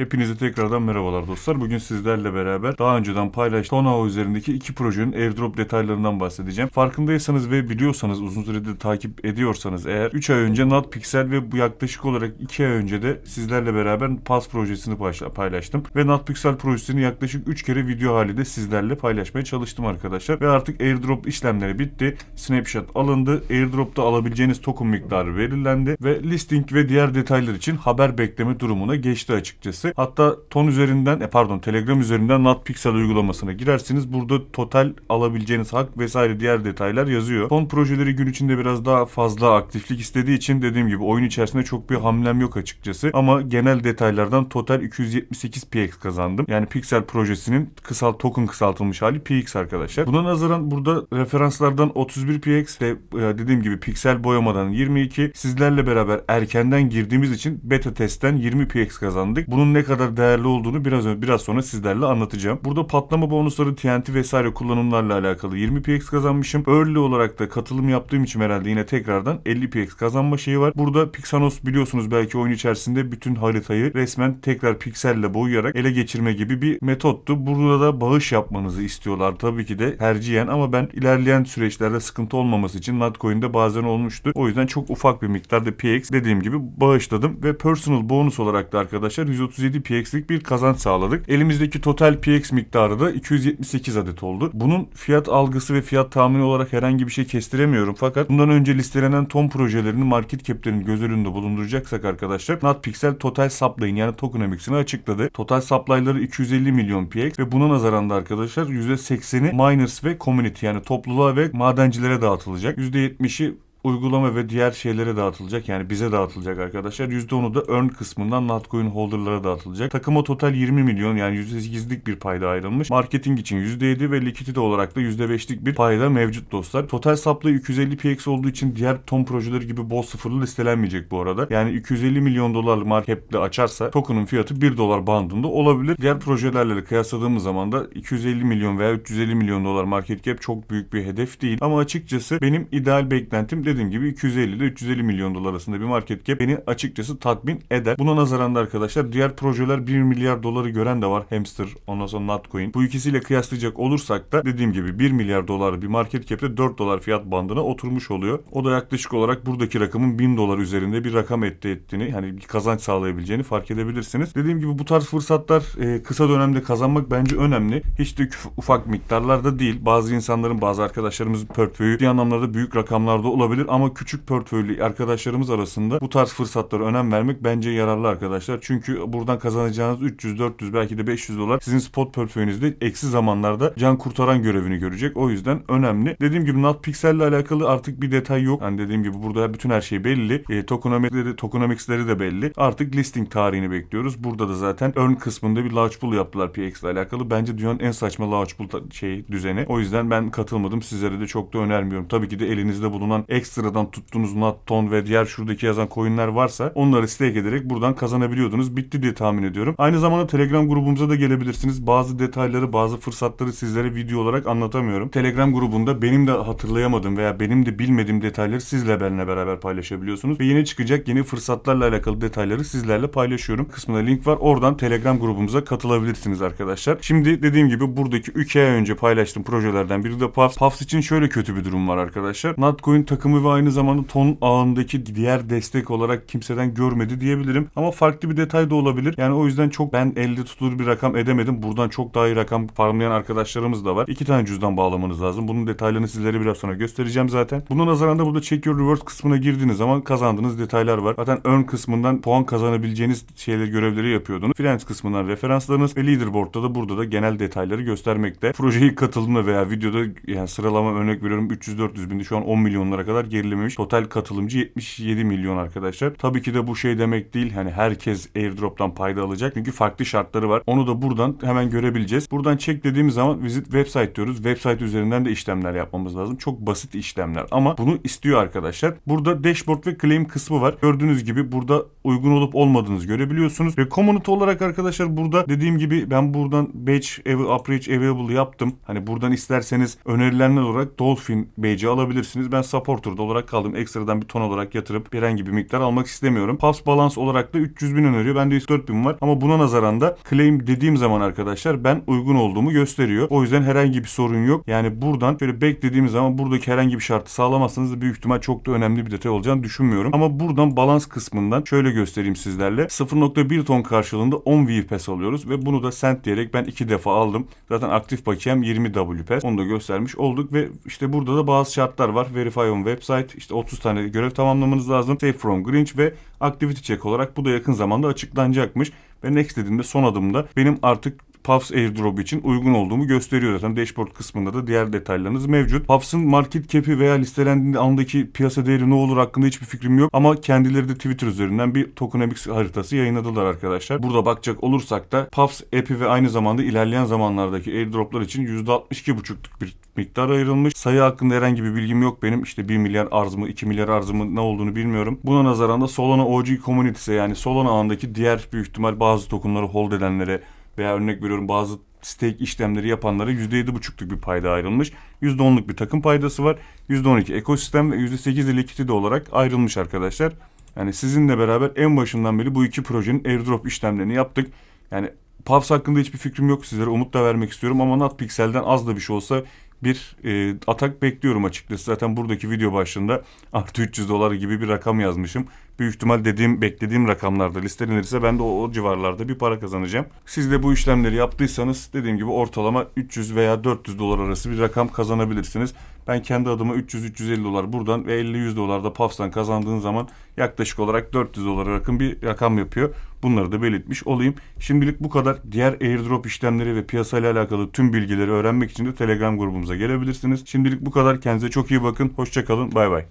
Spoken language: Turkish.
Hepinize tekrardan merhabalar dostlar. Bugün sizlerle beraber daha önceden paylaştığım Tonao üzerindeki iki projenin airdrop detaylarından bahsedeceğim. Farkındaysanız ve biliyorsanız uzun süredir takip ediyorsanız eğer 3 ay önce NotPixel ve bu yaklaşık olarak 2 ay önce de sizlerle beraber PAS projesini paylaş- paylaştım. Ve NotPixel projesini yaklaşık 3 kere video halinde sizlerle paylaşmaya çalıştım arkadaşlar. Ve artık airdrop işlemleri bitti. Snapshot alındı. Airdrop'ta alabileceğiniz token miktarı belirlendi ve listing ve diğer detaylar için haber bekleme durumuna geçti açıkçası. Hatta ton üzerinden, e pardon Telegram üzerinden NotPixel uygulamasına girersiniz. Burada total alabileceğiniz hak vesaire diğer detaylar yazıyor. Ton projeleri gün içinde biraz daha fazla aktiflik istediği için dediğim gibi oyun içerisinde çok bir hamlem yok açıkçası. Ama genel detaylardan total 278 PX kazandım. Yani Pixel projesinin kısal token kısaltılmış hali PX arkadaşlar. Buna nazaran burada referanslardan 31 PX ve e, dediğim gibi piksel boyamadan 22 sizlerle beraber erkenden girdiğimiz için beta testten 20 PX kazandık. Bunun ne kadar değerli olduğunu biraz önce biraz sonra sizlerle anlatacağım. Burada patlama bonusları TNT vesaire kullanımlarla alakalı 20 PX kazanmışım. Early olarak da katılım yaptığım için herhalde yine tekrardan 50 PX kazanma şeyi var. Burada Pixanos biliyorsunuz belki oyun içerisinde bütün haritayı resmen tekrar pikselle boyayarak ele geçirme gibi bir metottu. Burada da bağış yapmanızı istiyorlar tabii ki de tercihen ama ben ilerleyen süreçlerde sıkıntı olmaması için Notcoin'de bazen olmuştu. O yüzden çok ufak bir miktarda PX dediğim gibi bağışladım ve personal bonus olarak da arkadaşlar 137 PX'lik bir kazanç sağladık. Elimizdeki total PX miktarı da 278 adet oldu. Bunun fiyat algısı ve fiyat tahmini olarak herhangi bir şey kestiremiyorum fakat bundan önce listelenen ton projelerini market cap'lerini göz önünde bulunduracaksak arkadaşlar NotPixel total supply'ın yani tokenomics'ini açıkladı. Total supply'ları 250 milyon PX ve buna nazaran da arkadaşlar %80'i miners ve community yani topluluğa ve madencilere dağıtılacak. %70'i uygulama ve diğer şeylere dağıtılacak. Yani bize dağıtılacak arkadaşlar. %10'u da earn kısmından Notcoin holder'lara dağıtılacak. Takıma total 20 milyon yani %8'lik bir payda ayrılmış. Marketing için %7 ve liquidity olarak da %5'lik bir payda mevcut dostlar. Total supply 250 PX olduğu için diğer ton projeleri gibi bol sıfırlı listelenmeyecek bu arada. Yani 250 milyon dolarlık market cap'le açarsa token'ın fiyatı 1 dolar bandında olabilir. Diğer projelerle kıyasladığımız zaman da 250 milyon veya 350 milyon dolar market cap çok büyük bir hedef değil. Ama açıkçası benim ideal beklentim dediğim gibi 250 ile 350 milyon dolar arasında bir market cap beni açıkçası tatmin eder. Buna nazaran da arkadaşlar diğer projeler 1 milyar doları gören de var. Hamster, ondan sonra Notcoin. Bu ikisiyle kıyaslayacak olursak da dediğim gibi 1 milyar dolar bir market cap'te 4 dolar fiyat bandına oturmuş oluyor. O da yaklaşık olarak buradaki rakamın 1000 dolar üzerinde bir rakam etti ettiğini hani bir kazanç sağlayabileceğini fark edebilirsiniz. Dediğim gibi bu tarz fırsatlar e, kısa dönemde kazanmak bence önemli. Hiç de ufak miktarlarda değil. Bazı insanların bazı arkadaşlarımızın portföyü bir anlamlarda büyük rakamlarda olabilir ama küçük portföylü arkadaşlarımız arasında bu tarz fırsatlara önem vermek bence yararlı arkadaşlar. Çünkü buradan kazanacağınız 300, 400 belki de 500 dolar sizin spot portföyünüzde eksi zamanlarda can kurtaran görevini görecek. O yüzden önemli. Dediğim gibi NotPixel ile alakalı artık bir detay yok. Hani dediğim gibi burada bütün her şey belli. E, tokenomics'leri, tokenomics'leri de belli. Artık listing tarihini bekliyoruz. Burada da zaten earn kısmında bir launch pool yaptılar PX ile alakalı. Bence dünyanın en saçma launch pool şey düzeni. O yüzden ben katılmadım. Sizlere de çok da önermiyorum. Tabii ki de elinizde bulunan ekstradan tuttuğunuz not, ton ve diğer şuradaki yazan coinler varsa onları stake ederek buradan kazanabiliyordunuz. Bitti diye tahmin ediyorum. Aynı zamanda Telegram grubumuza da gelebilirsiniz. Bazı detayları, bazı fırsatları sizlere video olarak anlatamıyorum. Telegram grubunda benim de hatırlayamadığım veya benim de bilmediğim detayları sizle benimle beraber paylaşabiliyorsunuz. Ve yeni çıkacak yeni fırsatlarla alakalı detayları sizlerle paylaşıyorum. Kısmında link var. Oradan Telegram grubumuza katılabilirsiniz arkadaşlar. Şimdi dediğim gibi buradaki 2 ay önce paylaştığım projelerden biri de Puffs. Puffs için şöyle kötü bir durum var arkadaşlar. Notcoin takımı ve aynı zamanda ton ağındaki diğer destek olarak kimseden görmedi diyebilirim. Ama farklı bir detay da olabilir. Yani o yüzden çok ben elde tutulur bir rakam edemedim. Buradan çok daha iyi rakam farmlayan arkadaşlarımız da var. İki tane cüzdan bağlamanız lazım. Bunun detaylarını sizlere biraz sonra göstereceğim zaten. Buna nazaran da burada check your rewards kısmına girdiğiniz zaman kazandığınız detaylar var. Zaten earn kısmından puan kazanabileceğiniz şeyleri görevleri yapıyordunuz. Friends kısmından referanslarınız ve leaderboard'da da burada da genel detayları göstermekte. Projeyi katılımla veya videoda yani sıralama örnek veriyorum 300-400 bindi şu an 10 milyonlara kadar gerilememiş. Total katılımcı 77 milyon arkadaşlar. Tabii ki de bu şey demek değil. Hani herkes airdrop'tan payda alacak. Çünkü farklı şartları var. Onu da buradan hemen görebileceğiz. Buradan check dediğimiz zaman visit website diyoruz. Website üzerinden de işlemler yapmamız lazım. Çok basit işlemler ama bunu istiyor arkadaşlar. Burada dashboard ve claim kısmı var. Gördüğünüz gibi burada uygun olup olmadığınızı görebiliyorsunuz. Ve community olarak arkadaşlar burada dediğim gibi ben buradan badge upgrade available yaptım. Hani buradan isterseniz önerilenler olarak Dolphin badge'i alabilirsiniz. Ben supporter'dan miktarda olarak kaldım. Ekstradan bir ton olarak yatırıp herhangi bir miktar almak istemiyorum. Puffs balans olarak da 300 bin öneriyor. Bende 104 bin var. Ama buna nazaran da claim dediğim zaman arkadaşlar ben uygun olduğumu gösteriyor. O yüzden herhangi bir sorun yok. Yani buradan şöyle beklediğimiz zaman buradaki herhangi bir şartı sağlamazsanız da büyük ihtimal çok da önemli bir detay olacağını düşünmüyorum. Ama buradan balans kısmından şöyle göstereyim sizlerle. 0.1 ton karşılığında 10 VPS alıyoruz ve bunu da sent diyerek ben iki defa aldım. Zaten aktif bakiyem 20 WPS. Onu da göstermiş olduk ve işte burada da bazı şartlar var. Verify on website. işte 30 tane görev tamamlamanız lazım. Save from Grinch ve activity check olarak bu da yakın zamanda açıklanacakmış. Ve next dediğimde son adımda benim artık Puffs airdrop için uygun olduğumu gösteriyor zaten. Dashboard kısmında da diğer detaylarınız mevcut. Puffs'ın market cap'i veya listelendiğinde andaki piyasa değeri ne olur hakkında hiçbir fikrim yok. Ama kendileri de Twitter üzerinden bir tokenomics haritası yayınladılar arkadaşlar. Burada bakacak olursak da Puffs app'i ve aynı zamanda ilerleyen zamanlardaki airdroplar için %62,5'luk bir miktar ayrılmış. Sayı hakkında herhangi bir bilgim yok benim. İşte 1 milyar arz mı 2 milyar arz mı ne olduğunu bilmiyorum. Buna nazaran da Solana OG Community'se yani Solana ağındaki diğer büyük ihtimal bazı tokenları hold edenlere veya örnek veriyorum bazı stake işlemleri yapanlara %7,5'luk bir payda ayrılmış. %10'luk bir takım paydası var. %12 ekosistem ve %8 de likidite olarak ayrılmış arkadaşlar. Yani sizinle beraber en başından beri bu iki projenin airdrop işlemlerini yaptık. Yani Puffs hakkında hiçbir fikrim yok sizlere. Umut da vermek istiyorum ama NotPixel'den az da bir şey olsa bir e, atak bekliyorum açıkçası. Zaten buradaki video başlığında artı 300 dolar gibi bir rakam yazmışım. Büyük ihtimal dediğim beklediğim rakamlarda listelenirse ben de o, o civarlarda bir para kazanacağım. Siz de bu işlemleri yaptıysanız dediğim gibi ortalama 300 veya 400 dolar arası bir rakam kazanabilirsiniz. Ben kendi adıma 300-350 dolar buradan ve 50-100 dolar da Puffs'tan kazandığın zaman yaklaşık olarak 400 dolara yakın bir rakam yapıyor. Bunları da belirtmiş olayım. Şimdilik bu kadar. Diğer airdrop işlemleri ve piyasayla alakalı tüm bilgileri öğrenmek için de Telegram grubumuza gelebilirsiniz. Şimdilik bu kadar. Kendinize çok iyi bakın. Hoşçakalın. Bay bay.